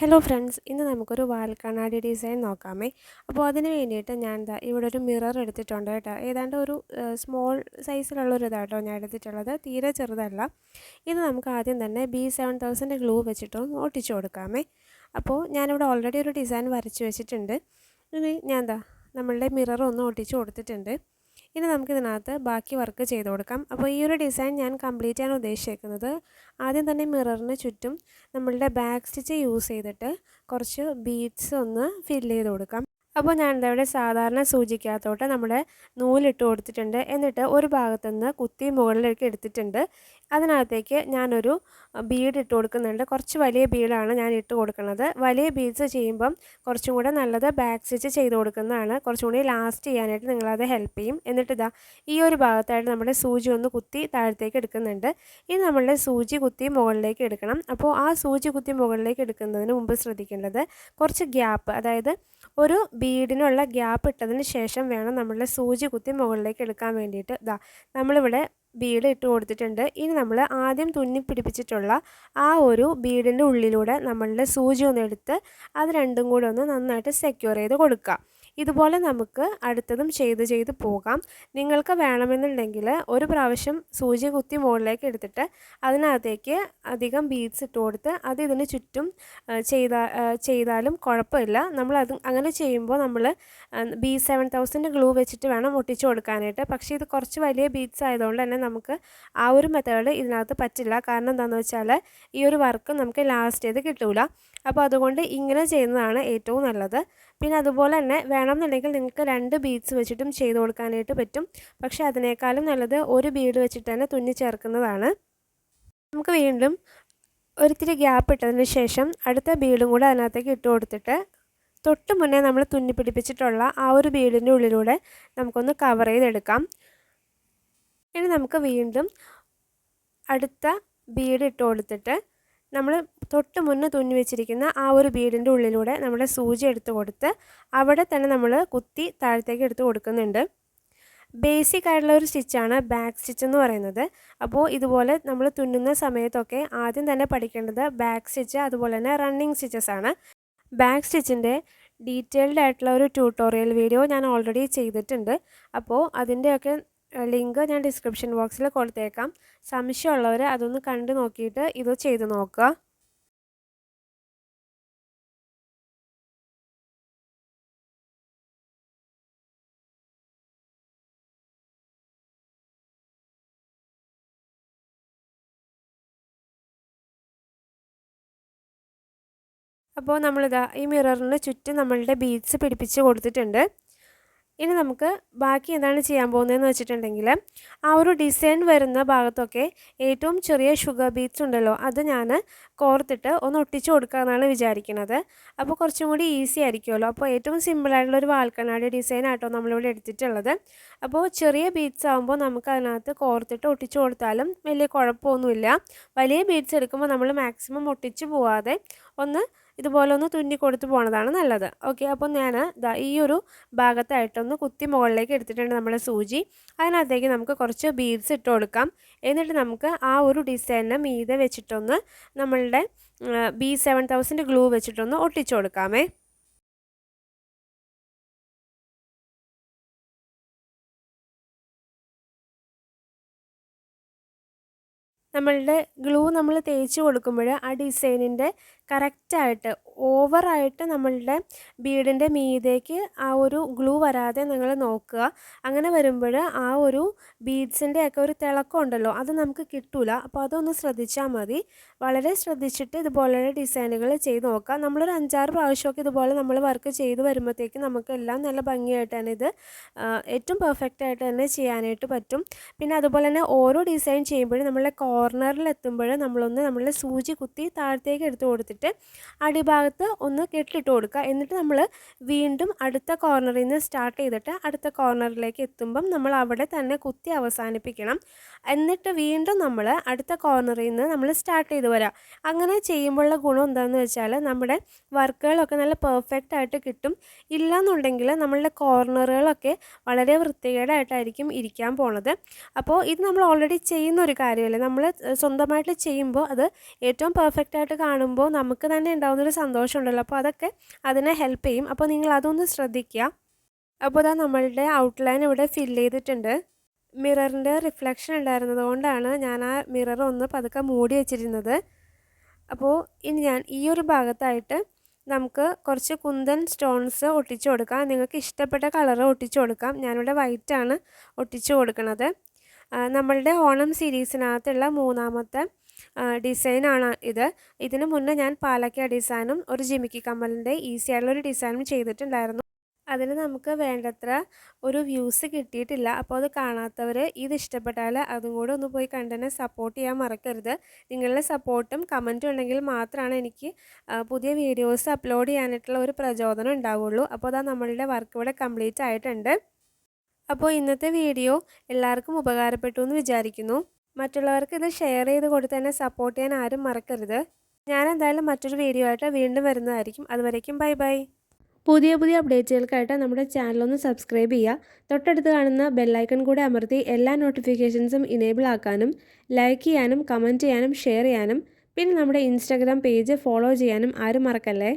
Hello friends ഇന്ന് നമുക്കൊരു വാൽ കണ്ണാടി ഡിസൈൻ നോക്കാമേ. അപ്പോൾ അതിന് വേണ്ടിയിട്ട് ഞാൻ എന്താ ഇവിടെ ഒരു മിറർ എടുത്തിട്ടുണ്ട് കേട്ടോ. ഏതാണ്ട് ഒരു സ്മോൾ സൈസിലുള്ളൊരു ഇതാട്ടോ ഞാൻ എടുത്തിട്ടുള്ളത്. തീരെ ചെറുതല്ല. ഇത് നമുക്ക് ആദ്യം തന്നെ ബി സെവൻ തൗസൻഡ് ഗ്ലൂ വെച്ചിട്ടൊന്ന് ഒട്ടിച്ചു കൊടുക്കാമേ. അപ്പോൾ ഞാനിവിടെ ഓൾറെഡി ഒരു ഡിസൈൻ വരച്ച് വെച്ചിട്ടുണ്ട്. ഇനി ഞാൻ എന്താ നമ്മളുടെ മിറർ ഒന്ന് ഒട്ടിച്ച് കൊടുത്തിട്ടുണ്ട്. ഇനി നമുക്കിതിനകത്ത് ബാക്കി വർക്ക് ചെയ്ത് കൊടുക്കാം. അപ്പോൾ ഈ ഒരു ഡിസൈൻ ഞാൻ കംപ്ലീറ്റ് ചെയ്യാൻ ഉദ്ദേശിക്കുന്നത് ആദ്യം തന്നെ മിററിന് ചുറ്റും നമ്മളുടെ ബാക്ക് സ്റ്റിച്ച് യൂസ് ചെയ്തിട്ട് കുറച്ച് ബീഡ്സ് ഒന്ന് ഫില്ല് ചെയ്ത് കൊടുക്കാം. അപ്പോൾ ഞാൻ ഇവിടെ സാധാരണ സൂചിക്കകത്തോട്ട് നമ്മുടെ നൂലിട്ട് കൊടുത്തിട്ടുണ്ട്. എന്നിട്ട് ഒരു ഭാഗത്തുനിന്ന് കുത്തി മുകളിലേക്ക് എടുത്തിട്ടുണ്ട്. അതിനകത്തേക്ക് ഞാനൊരു ബീഡ് ഇട്ട് കൊടുക്കുന്നുണ്ട്. കുറച്ച് വലിയ ബീഡാണ് ഞാൻ ഇട്ട് കൊടുക്കുന്നത്. വലിയ ബീഡ്സ് ചെയ്യുമ്പം കുറച്ചും കൂടെ നല്ലത് ബാക്ക് സ്റ്റിച്ച് ചെയ്ത് കൊടുക്കുന്നതാണ്. കുറച്ചും കൂടി ലാസ്റ്റ് ചെയ്യാനായിട്ട് നിങ്ങളത് ഹെൽപ്പ് ചെയ്യും. എന്നിട്ട് ഇതാ ഈ ഒരു ഭാഗത്തായിട്ട് നമ്മുടെ സൂചി ഒന്ന് കുത്തി താഴത്തേക്ക് എടുക്കുന്നുണ്ട്. ഇനി നമ്മളുടെ സൂചി കുത്തി മുകളിലേക്ക് എടുക്കണം. അപ്പോൾ ആ സൂചി കുത്തി മുകളിലേക്ക് എടുക്കുന്നതിന് മുമ്പ് ശ്രദ്ധിക്കേണ്ടത് കുറച്ച് ഗ്യാപ്പ് അതായത് ഒരു ബീഡിനുള്ള ഗ്യാപ്പ് ഇട്ടതിന് ശേഷം വേണം നമ്മളുടെ സൂചി കുത്തി മുകളിലേക്ക് എടുക്കാൻ വേണ്ടിയിട്ട്. ഇതാ നമ്മളിവിടെ ബീഡ് ഇട്ട് കൊടുത്തിട്ടുണ്ട്. ഇനി നമ്മൾ ആദ്യം തുന്നി പിടിപ്പിച്ചിട്ടുള്ള ആ ഒരു ബീഡിന്റെ ഉള്ളിലൂടെ നമ്മളുടെ സൂചി ഒന്ന് എടുത്ത് അത് രണ്ടും കൂടെ ഒന്ന് നന്നായിട്ട് സെക്യൂർ ചെയ്ത് കൊടുക്കുക. ഇതുപോലെ നമുക്ക് അടുത്തതും ചെയ്ത് ചെയ്ത് പോകാം. നിങ്ങൾക്ക് വേണമെന്നുണ്ടെങ്കിൽ ഒരു പ്രാവശ്യം സൂചി കുത്തി മുകളിലേക്ക് എടുത്തിട്ട് അതിനകത്തേക്ക് അധികം ബീഡ്സ് ഇട്ട് കൊടുത്ത് അത് ഇതിന് ചുറ്റും ചെയ്താ ചെയ്താലും കുഴപ്പമില്ല. നമ്മൾ അത് അങ്ങനെ ചെയ്യുമ്പോൾ നമ്മൾ ബി സെവൻ തൗസൻഡ് ഗ്ലൂ വെച്ചിട്ട് വേണം ഒട്ടിച്ചു കൊടുക്കാനായിട്ട്. പക്ഷേ ഇത് കുറച്ച് വലിയ ബീഡ്സ് ആയതുകൊണ്ട് തന്നെ നമുക്ക് ആ ഒരു മെത്തേഡ് ഇതിനകത്ത് പറ്റില്ല. കാരണം എന്താണെന്ന് വെച്ചാൽ ഈ ഒരു വർക്ക് നമുക്ക് ലാസ്റ്റ് ചെയ്ത് കിട്ടൂല. അപ്പോൾ അതുകൊണ്ട് ഇങ്ങനെ ചെയ്യുന്നതാണ് ഏറ്റവും നല്ലത്. പിന്നെ അതുപോലെ തന്നെ വേണമെന്നുണ്ടെങ്കിൽ നിങ്ങൾക്ക് രണ്ട് ബീഡ്സ് വെച്ചിട്ടും ചെയ്ത് കൊടുക്കാനായിട്ട് പറ്റും. പക്ഷേ അതിനേക്കാളും നല്ലത് ഒരു ബീഡ് വെച്ചിട്ട് തന്നെ തുന്നി ചേർക്കുന്നതാണ്. നമുക്ക് വീണ്ടും ഒരിത്തിരി ഗ്യാപ്പ് ഇട്ടതിന് ശേഷം അടുത്ത ബീഡും കൂടെ അതിനകത്തേക്ക് ഇട്ട് കൊടുത്തിട്ട് തൊട്ട് മുന്നേ നമ്മൾ തുന്നി പിടിപ്പിച്ചിട്ടുള്ള ആ ഒരു ബീഡിന്റെ ഉള്ളിലൂടെ നമുക്കൊന്ന് കവർ ചെയ്തെടുക്കാം. ഇനി നമുക്ക് വീണ്ടും അടുത്ത ബീഡ് ഇട്ട് കൊടുത്തിട്ട് നമ്മൾ തൊട്ട് മുന്നേ തുന്നി വെച്ചിരിക്കുന്ന ആ ഒരു ബീഡിന്റെ ഉള്ളിലൂടെ നമ്മൾ സൂചി എടുത്ത് കൊടുത്ത് അവിടെ തന്നെ നമ്മൾ കുത്തി താഴത്തേക്ക് എടുത്ത് കൊടുക്കുന്നുണ്ട്. ബേസിക് ആയിട്ടുള്ള ഒരു സ്റ്റിച്ചാണ് ബാക്ക് സ്റ്റിച്ച് എന്ന് പറയുന്നത്. അപ്പോൾ ഇതുപോലെ നമ്മൾ തുന്നുന്ന സമയത്തൊക്കെ ആദ്യം തന്നെ പഠിക്കേണ്ടത് ബാക്ക് സ്റ്റിച്ച് അതുപോലെ തന്നെ റണ്ണിങ് സ്റ്റിച്ചസ് ആണ്. ബാക്ക് സ്റ്റിച്ചിന്റെ ഡീറ്റെയിൽഡ് ആയിട്ടുള്ള ഒരു ട്യൂട്ടോറിയൽ വീഡിയോ ഞാൻ ഓൾറെഡി ചെയ്തിട്ടുണ്ട്. അപ്പോൾ അതിന്റെയൊക്കെ ലിങ്ക് ഞാൻ ഡിസ്ക്രിപ്ഷൻ ബോക്സിൽ കൊടുത്തേക്കാം. സംശയമുള്ളവർ അതൊന്ന് കണ്ടു നോക്കിയിട്ട് ഇത് ചെയ്തു നോക്കുക. അപ്പോൾ നമ്മളിതാ ഈ മിററിന് ചുറ്റും നമ്മളുടെ ബീഡ്സ് പിടിപ്പിച്ച് കൊടുത്തിട്ടുണ്ട്. ഇനി നമുക്ക് ബാക്കി എന്താണ് ചെയ്യാൻ പോകുന്നതെന്ന് വെച്ചിട്ടുണ്ടെങ്കിൽ ആ ഒരു ഡിസൈൻ വരുന്ന ഭാഗത്തൊക്കെ ഏറ്റവും ചെറിയ ഷുഗർ ബീറ്റ്സ് ഉണ്ടല്ലോ അത് ഞാൻ കോർത്തിട്ട് ഒന്ന് ഒട്ടിച്ചു കൊടുക്കാമെന്നാണ് വിചാരിക്കുന്നത് അപ്പോൾ കുറച്ചും കൂടി ഈസി ആയിരിക്കുമല്ലോ. അപ്പോൾ ഏറ്റവും സിമ്പിളായിട്ടുള്ള ഒരു വാൽക്കണ്ണാടി ഡിസൈൻ ആട്ടോ നമ്മളിവിടെ എടുത്തിട്ടുള്ളത്. അപ്പോൾ ചെറിയ ബീറ്റ്സ് ആകുമ്പോൾ നമുക്ക് അതിനകത്ത് കോർത്തിട്ട് ഒട്ടിച്ച് കൊടുത്താലും വലിയ കുഴപ്പമൊന്നുമില്ല. വലിയ ബീറ്റ്സ് എടുക്കുമ്പോൾ നമ്മൾ മാക്സിമം ഒട്ടിച്ച് പോവാതെ ഒന്ന് ഇതുപോലെ ഒന്ന് തുന്നി കൊടുത്തു പോണതാണ് നല്ലത്. ഓക്കെ അപ്പോൾ ഞാൻ ദാ ഈ ഒരു ഭാഗത്തായിട്ടൊന്ന് കുത്തി മുകളിലേക്ക് എടുത്തിട്ടുണ്ട് നമ്മുടെ സൂചി. അതിനകത്തേക്ക് നമുക്ക് കുറച്ച് ബീഡ്സ് ഇട്ട് കൊടുക്കാം. എന്നിട്ട് നമുക്ക് ആ ഒരു ഡിസൈനിന് മീതെ വെച്ചിട്ടൊന്ന് നമ്മളുടെ ബി സെവൻ തൗസൻഡ് ഗ്ലൂ വെച്ചിട്ടൊന്ന് ഒട്ടിച്ചു കൊടുക്കാമേ. നമ്മളുടെ ഗ്ലൂ നമ്മൾ തേച്ച് കൊടുക്കുമ്പോൾ ആ ഡിസൈനിന്റെ കറക്റ്റായിട്ട് ഓവറായിട്ട് നമ്മളുടെ ബീഡിന്റെ മീതേക്ക് ആ ഒരു ഗ്ലൂ വരാതെ നിങ്ങൾ നോക്കുക. അങ്ങനെ വരുമ്പോൾ ആ ഒരു ബീഡ്സിന്റെ ഒക്കെ ഒരു തിളക്കം ഉണ്ടല്ലോ അത് നമുക്ക് കിട്ടൂല. അപ്പോൾ അതൊന്ന് ശ്രദ്ധിച്ചാൽ മതി. വളരെ ശ്രദ്ധിച്ചിട്ട് ഇതുപോലെയുള്ള ഡിസൈനുകൾ ചെയ്ത് നോക്കുക. നമ്മളൊരു അഞ്ചാറ് പ്രാവശ്യമൊക്കെ ഇതുപോലെ നമ്മൾ വർക്ക് ചെയ്ത് വരുമ്പോഴത്തേക്ക് നമുക്ക് എല്ലാം നല്ല ഭംഗിയായിട്ട് തന്നെ ഇത് ഏറ്റവും പെർഫെക്റ്റ് ആയിട്ട് തന്നെ ചെയ്യാനായിട്ട് പറ്റും. പിന്നെ അതുപോലെ തന്നെ ഓരോ ഡിസൈൻ ചെയ്യുമ്പോഴും നമ്മളുടെ കോർണറിൽ എത്തുമ്പോൾ നമ്മളൊന്ന് നമ്മളുടെ സൂചി കുത്തി താഴത്തേക്ക് എടുത്ത് കൊടുത്തിട്ട് അടിഭാഗത്ത് ഒന്ന് കെട്ടിട്ട് കൊടുക്കുക. എന്നിട്ട് നമ്മൾ വീണ്ടും അടുത്ത കോർണറിൽ നിന്ന് സ്റ്റാർട്ട് ചെയ്തിട്ട് അടുത്ത കോർണറിലേക്ക് എത്തുമ്പം നമ്മൾ അവിടെ തന്നെ കുത്തി അവസാനിപ്പിക്കണം. എന്നിട്ട് വീണ്ടും നമ്മൾ അടുത്ത കോർണറിൽ നിന്ന് നമ്മൾ സ്റ്റാർട്ട് ചെയ്ത് വരാം. അങ്ങനെ ചെയ്യുമ്പോഴുള്ള ഗുണം എന്താണെന്ന് വെച്ചാൽ നമ്മുടെ വർക്കുകളൊക്കെ നല്ല പെർഫെക്റ്റ് ആയിട്ട് കിട്ടും. ഇല്ലയെന്നുണ്ടെങ്കിൽ നമ്മളുടെ കോർണറുകളൊക്കെ വളരെ വൃത്തികേടായിട്ടായിരിക്കും ഇരിക്കാൻ പോണത്. അപ്പോൾ ഇത് നമ്മൾ ഓൾറെഡി ചെയ്യുന്ന ഒരു കാര്യമല്ലേ? നമ്മൾ സ്വന്തമായിട്ട് ചെയ്യുമ്പോൾ അത് ഏറ്റവും പെർഫെക്റ്റ് ആയിട്ട് കാണുമ്പോൾ നമുക്ക് തന്നെ ഉണ്ടാകുന്നൊരു സന്തോഷമുണ്ടല്ലോ. അപ്പോൾ അതൊക്കെ അതിനെ ഹെൽപ്പ് ചെയ്യും. അപ്പോൾ നിങ്ങൾ അതൊന്ന് ശ്രദ്ധിക്കുക. അപ്പോൾ ഇതാ നമ്മളുടെ ഔട്ട്ലൈൻ ഇവിടെ ഫില്ല് ചെയ്തിട്ടുണ്ട്. മിററിന്റെ റിഫ്ലക്ഷൻ ഉണ്ടായിരുന്നത് കൊണ്ടാണ് ഞാൻ ആ മിറർ ഒന്ന് പതുക്കെ മൂടി വെച്ചിരുന്നത്. അപ്പോൾ ഇനി ഞാൻ ഈ ഒരു ഭാഗത്തായിട്ട് നമുക്ക് കുറച്ച് കുന്തൻ സ്റ്റോൺസ് ഒട്ടിച്ചു കൊടുക്കാം. നിങ്ങൾക്ക് ഇഷ്ടപ്പെട്ട കളർ ഒട്ടിച്ചു കൊടുക്കാം. ഞാനിവിടെ വൈറ്റാണ് ഒട്ടിച്ചു കൊടുക്കുന്നത്. നമ്മളുടെ ഓണം സീരീസിനകത്തുള്ള മൂന്നാമത്തെ ഡിസൈനാണ് ഇത്. ഇതിനു മുന്നേ ഞാൻ പാലക്ക ഡിസൈനും ഒരു ജിമിക്കി കമ്മലിന്റെ ഈസി ആയിട്ടുള്ള ഒരു ഡിസൈനും ചെയ്തിട്ടുണ്ടായിരുന്നു. അതിന് നമുക്ക് വേണ്ടത്ര ഒരു വ്യൂസ് കിട്ടിയിട്ടില്ല. അപ്പോൾ അത് കാണാത്തവർ ഇത് ഇഷ്ടപ്പെട്ടാൽ അതും കൂടെ ഒന്ന് പോയി കണ്ടതിനെ സപ്പോർട്ട് ചെയ്യാൻ മറക്കരുത്. നിങ്ങളുടെ സപ്പോർട്ടും കമന്റും ഉണ്ടെങ്കിൽ മാത്രമാണ് എനിക്ക് പുതിയ വീഡിയോസ് അപ്ലോഡ് ചെയ്യാനായിട്ടുള്ള ഒരു പ്രചോദനം ഉണ്ടാവുള്ളൂ. അപ്പോൾ അതാ നമ്മളുടെ വർക്ക് ഇവിടെ കംപ്ലീറ്റ് ആയിട്ടുണ്ട്. അപ്പോൾ ഇന്നത്തെ വീഡിയോ എല്ലാവർക്കും ഉപകാരപ്പെട്ടു എന്ന് വിചാരിക്കുന്നു. മറ്റുള്ളവർക്ക് ഇത് ഷെയർ ചെയ്ത് കൊടുത്ത് തന്നെ സപ്പോർട്ട് ചെയ്യാൻ ആരും മറക്കരുത്. ഞാൻ എന്തായാലും മറ്റൊരു വീഡിയോ ആയിട്ട് വീണ്ടും വരുന്നതായിരിക്കും. അതുവരേക്കും ബൈ ബൈ പുതിയ പുതിയ അപ്ഡേറ്റുകൾക്കായിട്ട് നമ്മുടെ ചാനലൊന്ന് സബ്സ്ക്രൈബ് ചെയ്യുക. തൊട്ടടുത്ത് കാണുന്ന ബെല്ലൈക്കൺ കൂടെ അമർത്തി എല്ലാ നോട്ടിഫിക്കേഷൻസും ഇനേബിൾ ആക്കാനും ലൈക്ക് ചെയ്യാനും കമന്റ് ചെയ്യാനും ഷെയർ ചെയ്യാനും പിന്നെ നമ്മുടെ ഇൻസ്റ്റാഗ്രാം പേജ് ഫോളോ ചെയ്യാനും ആരും മറക്കല്ലേ?